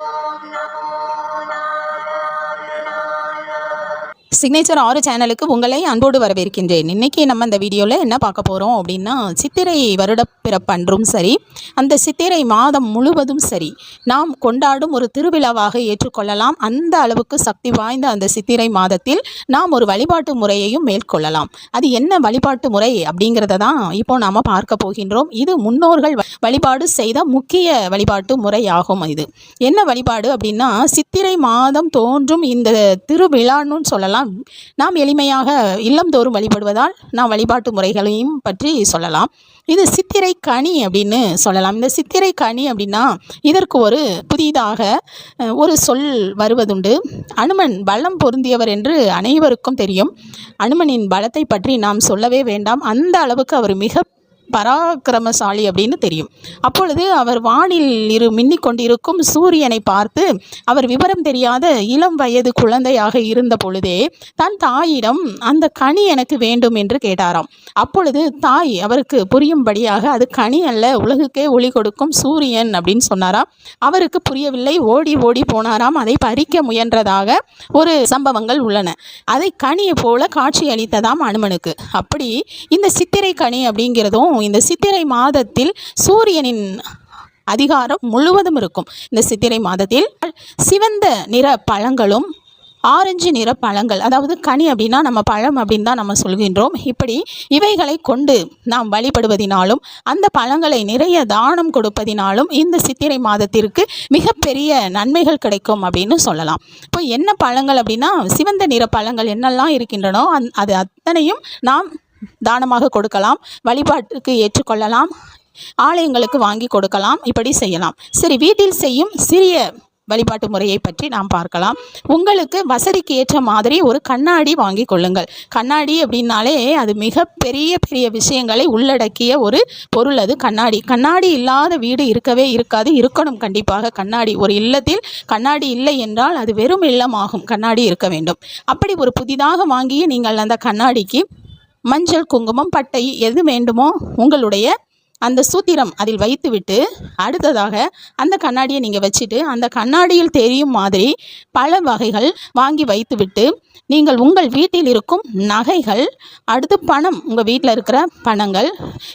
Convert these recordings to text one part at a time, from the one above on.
Oh, no. Signature ஆறு சேனலுக்கு உங்களை அன்போடு வரவேற்கின்றேன். இன்றைக்கி நம்ம இந்த வீடியோவில் என்ன பார்க்க போகிறோம் அப்படின்னா சித்திரை வருடப்பிறப்பன்றும் சரி அந்த சித்திரை மாதம் முழுவதும் சரி நாம் கொண்டாடும் ஒரு திருவிழாவாக ஏற்றுக்கொள்ளலாம். அந்த அளவுக்கு சக்தி வாய்ந்த அந்த சித்திரை மாதத்தில் நாம் ஒரு வழிபாட்டு முறையையும் மேற்கொள்ளலாம். அது என்ன வழிபாட்டு முறை அப்படிங்கிறத தான் இப்போ நாம் பார்க்க போகின்றோம். இது முன்னோர்கள் வ- வழிபாடு செய்த முக்கிய வழிபாட்டு முறையாகும் இது. என்ன வழிபாடு அப்படின்னா சித்திரை மாதம் தோன்றும் இந்த திருவிழான்னு சொல்லலாம். நாம் எளிமையாக இல்லந்தோறும் வழிபடுவதால் நாம் வழிபாட்டு முறைகளையும் பற்றி சொல்லலாம். இது சித்திரை கனி அப்படின்னு சொல்லலாம். இந்த சித்திரை கனி அப்படின்னா இதற்கு ஒரு புதிதாக ஒரு சொல் வருவதுண்டு. அனுமன் பலம் பொருந்தியவர் என்று அனைவருக்கும் தெரியும். அனுமனின் பலத்தை பற்றி நாம் சொல்லவே வேண்டாம். அந்த அளவுக்கு அவர் மிக பராக்கிரமசாலி அப்படின்னு தெரியும். அப்பொழுது அவர் வானில் இரு மின்னிக் கொண்டிருக்கும் சூரியனை பார்த்து அவர் விவரம் தெரியாத இளம் வயது குழந்தையாக இருந்த பொழுதே தன் தாயிடம் அந்த கனி எனக்கு வேண்டும் என்று கேட்டாராம். அப்பொழுது தாய் அவருக்கு புரியும்படியாக அது கனி அல்ல உலகுக்கே ஒளி கொடுக்கும் சூரியன் அப்படின்னு சொன்னாராம். அவருக்கு புரியவில்லை ஓடி ஓடி போனாராம். அதை பறிக்க முயன்றதாக ஒரு சம்பவங்கள் உள்ளன. அதை கனியை போல காட்சி அளித்ததாம் அனுமனுக்கு. அப்படி இந்த சித்திரை கனி அப்படிங்கிறதும் இந்த சித்திரை மாதத்தில் சூரியனின் அதிகாரம் முழுவதும் இருக்கும். இந்த சித்திரை மாதத்தில் சிவந்த நிற பழங்களும் ஆரஞ்சு நிற பழங்கள் அதாவது கனி அப்படின்னா நம்ம பழம் அப்படின்னு தான் நம்ம சொல்கின்றோம். இப்படி இவைகளை கொண்டு நாம் வழிபடுவதினாலும் அந்த பழங்களை நிறைய தானம் கொடுப்பதினாலும் இந்த சித்திரை மாதத்திற்கு மிகப்பெரிய நன்மைகள் கிடைக்கும் அப்படின்னு சொல்லலாம். இப்போ என்ன பழங்கள் அப்படின்னா சிவந்த நிற பழங்கள் என்னெல்லாம் இருக்கின்றனோ அந் அது அத்தனையும் நாம் தானமாக கொடுக்கலாம் வழிபாட்டுக்கு ஏற்றுக்கொள்ளலாம் ஆலயங்களுக்கு வாங்கி கொடுக்கலாம் இப்படி செய்யலாம். சரி வீட்டில் செய்யும் சிறிய வழிபாட்டு முறையை பற்றி நாம் பார்க்கலாம். உங்களுக்கு வசதிக்கு ஏற்ற மாதிரி ஒரு கண்ணாடி வாங்கி கொள்ளுங்கள். கண்ணாடி அப்படின்னாலே அது மிக பெரிய பெரிய விஷயங்களை உள்ளடக்கிய ஒரு பொருள் அது கண்ணாடி. கண்ணாடி இல்லாத வீடு இருக்கவே இருக்காது. இருக்கணும் கண்டிப்பாக. கண்ணாடி ஒரு இல்லத்தில் கண்ணாடி இல்லை என்றால் அது வெறும் இல்லமாகும் கண்ணாடி இருக்க வேண்டும். அப்படி ஒரு புதிதாக வாங்கிய நீங்கள் அந்த கண்ணாடிக்கு மஞ்சள் குங்குமம் பட்டை எது வேண்டுமோ உங்களுடைய அந்த சூத்திரம் அதில் வைத்துவிட்டு அடுத்ததாக அந்த கண்ணாடியை நீங்கள் வச்சுட்டு அந்த கண்ணாடியில் தெரியும் மாதிரி பல வகைகள் வாங்கி வைத்துவிட்டு நீங்கள் உங்கள் வீட்டில் இருக்கும் நகைகள் அடுத்து பணம் உங்கள் வீட்டில் இருக்கிற பணங்கள்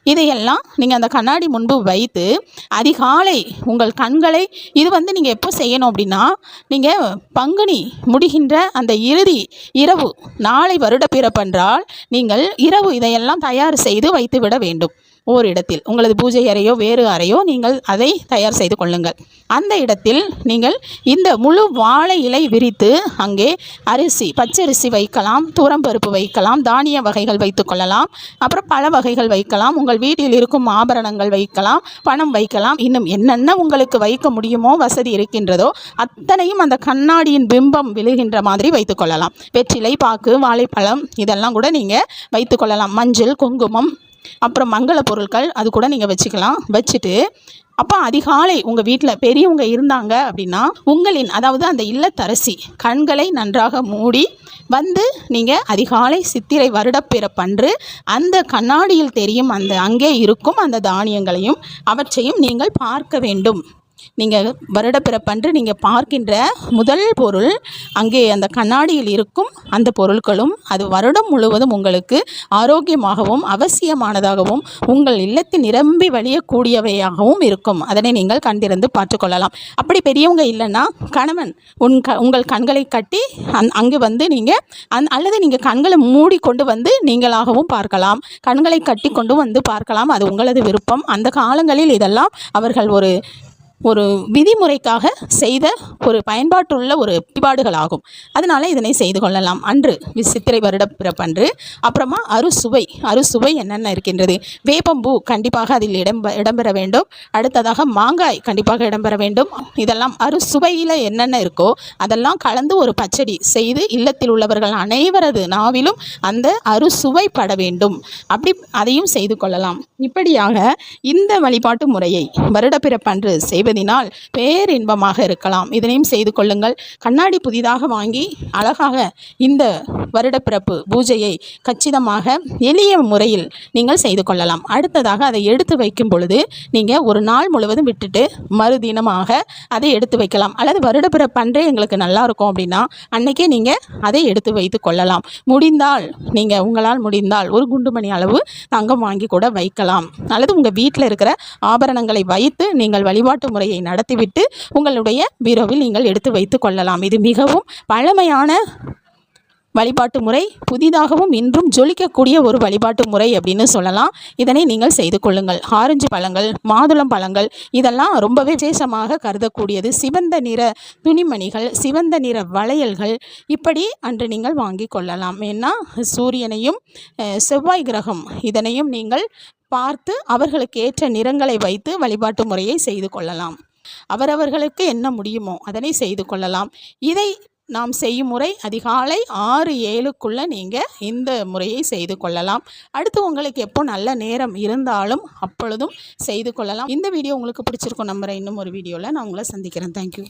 இதையெல்லாம் நீங்கள் அந்த கண்ணாடி முன்பு வைத்து அதிகாலை உங்கள் கண்களை இது வந்து நீங்கள் எப்போ செய்யணும் அப்படின்னா நீங்கள் பங்குனி முடிகின்ற அந்த இறுதி இரவு நாளை வருட பிறப்பென்றால் நீங்கள் இரவு இதையெல்லாம் தயார் செய்து வைத்து விட வேண்டும். ஓரிடத்தில் உங்களது பூஜை அறையோ வேறு அறையோ நீங்கள் அதை தயார் செய்து கொள்ளுங்கள். அந்த இடத்தில் நீங்கள் இந்த முழு வாழை இலை விரித்து அங்கே அரிசி பச்சரிசி வைக்கலாம் தூரம்பருப்பு வைக்கலாம் தானிய வகைகள் வைத்து கொள்ளலாம். அப்புறம் பழ வகைகள் வைக்கலாம் உங்கள் வீட்டில் இருக்கும் ஆபரணங்கள் வைக்கலாம் பணம் வைக்கலாம். இன்னும் என்னென்ன உங்களுக்கு வைக்க முடியுமோ வசதி இருக்கின்றதோ அத்தனையும் அந்த கண்ணாடியின் பிம்பம் விழுகின்ற மாதிரி வைத்துக்கொள்ளலாம் வெற்றிலை பாக்கு வாழைப்பழம் இதெல்லாம் கூட நீங்கள் வைத்துக்கொள்ளலாம் மஞ்சள் குங்குமம் அப்புறம் மங்கள பொருட்கள் அது கூட நீங்கள் வச்சுக்கலாம். வச்சுட்டு அப்போ அதிகாலை உங்கள் வீட்டில் பெரியவங்க இருந்தாங்க அப்படின்னா உங்களின் அதாவது அந்த இல்லத்தரசி கண்களை நன்றாக மூடி வந்து நீங்கள் அதிகாலை சித்திரை வருடப்பிறப்பன்று அந்த கண்ணாடியில் தெரியும் அந்த அங்கே இருக்கும் அந்த தானியங்களையும் அவற்றையும் நீங்கள் பார்க்க வேண்டும். நீங்கள் வருடப்பிறப்பன்று நீங்கள் பார்க்கின்ற முதல் பொருள் அங்கே அந்த கண்ணாடியில் இருக்கும் அந்த பொருட்களும் அது வருடம் முழுவதும் உங்களுக்கு ஆரோக்கியமாகவும் அவசியமானதாகவும் உங்கள் இல்லத்தில் நிரம்பி வழியக்கூடியவையாகவும் இருக்கும். அதனை நீங்கள் கண்டிருந்து பார்த்துக்கொள்ளலாம். அப்படி பெரியவங்க இல்லைன்னா கணவன் உன் க உங்கள் கண்களை கட்டி அந் அங்கே வந்து நீங்கள் அந் அல்லது நீங்கள் கண்களை மூடி கொண்டு வந்து நீங்களாகவும் பார்க்கலாம். கண்களை கட்டி கொண்டு வந்து பார்க்கலாம். அது உங்களது விருப்பம். அந்த காலங்களில் இதெல்லாம் அவர்கள் ஒரு ஒரு விதிமுறைக்காக செய்த ஒரு பயன்பாட்டுள்ள ஒரு வழிபாடுகளாகும். அதனால் இதனை செய்து கொள்ளலாம். அன்று வி- சித்திரை வருட பிறப்பன்று அப்புறமா அறுசுவை அறுசுவை என்னென்ன இருக்கின்றது? வேப்பம்பூ கண்டிப்பாக அதில் இடம் இடம்பெற வேண்டும். அடுத்ததாக மாங்காய் கண்டிப்பாக இடம்பெற வேண்டும். இதெல்லாம் அறுசுவையில் என்னென்ன இருக்கோ அதெல்லாம் கலந்து ஒரு பச்சடி செய்து இல்லத்தில் உள்ளவர்கள் அனைவரது நாவிலும் அந்த அறுசுவை பட வேண்டும். அப்படி அதையும் செய்து கொள்ளலாம். இப்படியாக இந்த வழிபாட்டு முறையை வருடப்பிறப்பன்று செய்வது செய்வதினால் பேரின்பமாக இருக்கலாம். இதனையும் செய்து கொள்ளுங்கள். கண்ணாடி புதிதாக வாங்கி அழகாக இந்த வருடப்பிறப்பு பூஜையை கச்சிதமாக எளிய முறையில் நீங்கள் செய்து கொள்ளலாம். அடுத்ததாக அதை எடுத்து வைக்கும் பொழுது நீங்கள் ஒரு நாள் முழுவதும் விட்டுட்டு மறுதினமாக அதை எடுத்து வைக்கலாம். அல்லது வருடப்பிறப்பு அன்றே எங்களுக்கு நல்லா இருக்கும் அப்படின்னா அன்னைக்கே நீங்கள் அதை எடுத்து வைத்து கொள்ளலாம். முடிந்தால் நீங்கள் உங்களால் முடிந்தால் ஒரு குண்டுமணி அளவு தங்கம் வாங்கி கூட வைக்கலாம். அல்லது உங்கள் வீட்டில் இருக்கிற ஆபரணங்களை வைத்து நீங்கள் வழிபாட்டு செயல்முறையை நடத்திவிட்டு உங்களுடைய பீரோவில் நீங்கள் எடுத்து வைத்து கொள்ளலாம். இது மிகவும் பழமையான வழிபாட்டு முறை. புதிதாகவும் இன்றும் ஜொலிக்கக்கூடிய ஒரு வழிபாட்டு முறை அப்படின்னு சொல்லலாம். இதனை நீங்கள் செய்து கொள்ளுங்கள். ஆரஞ்சு பழங்கள் மாதுளம் பழங்கள் இதெல்லாம் ரொம்பவே விசேஷமாக கருதக்கூடியது. சிவந்த நிற துணிமணிகள் சிவந்த நிற வளையல்கள் இப்படி அன்று நீங்கள் வாங்கி கொள்ளலாம். ஏன்னா சூரியனையும் செவ்வாய் கிரகம் இதனையும் நீங்கள் பார்த்து அவர்களுக்கு ஏற்ற நிறங்களை வைத்து வழிபாட்டு முறையை செய்து கொள்ளலாம். அவரவர்களுக்கு என்ன முடியுமோ அதனை செய்து கொள்ளலாம். இதை நாம் செய்யும் முறை அதிகாலை ஆறு ஏழுக்குள்ளே நீங்கள் இந்த முறையை செய்து கொள்ளலாம். அடுத்து உங்களுக்கு எப்போ நல்ல நேரம் இருந்தாலும் அப்பொழுதும் செய்து கொள்ளலாம். இந்த வீடியோ உங்களுக்கு பிடிச்சிருக்கும் நம்புகிறேன் இன்னும் ஒரு வீடியோவில் நான் உங்களை சந்திக்கிறேன். தேங்க்யூ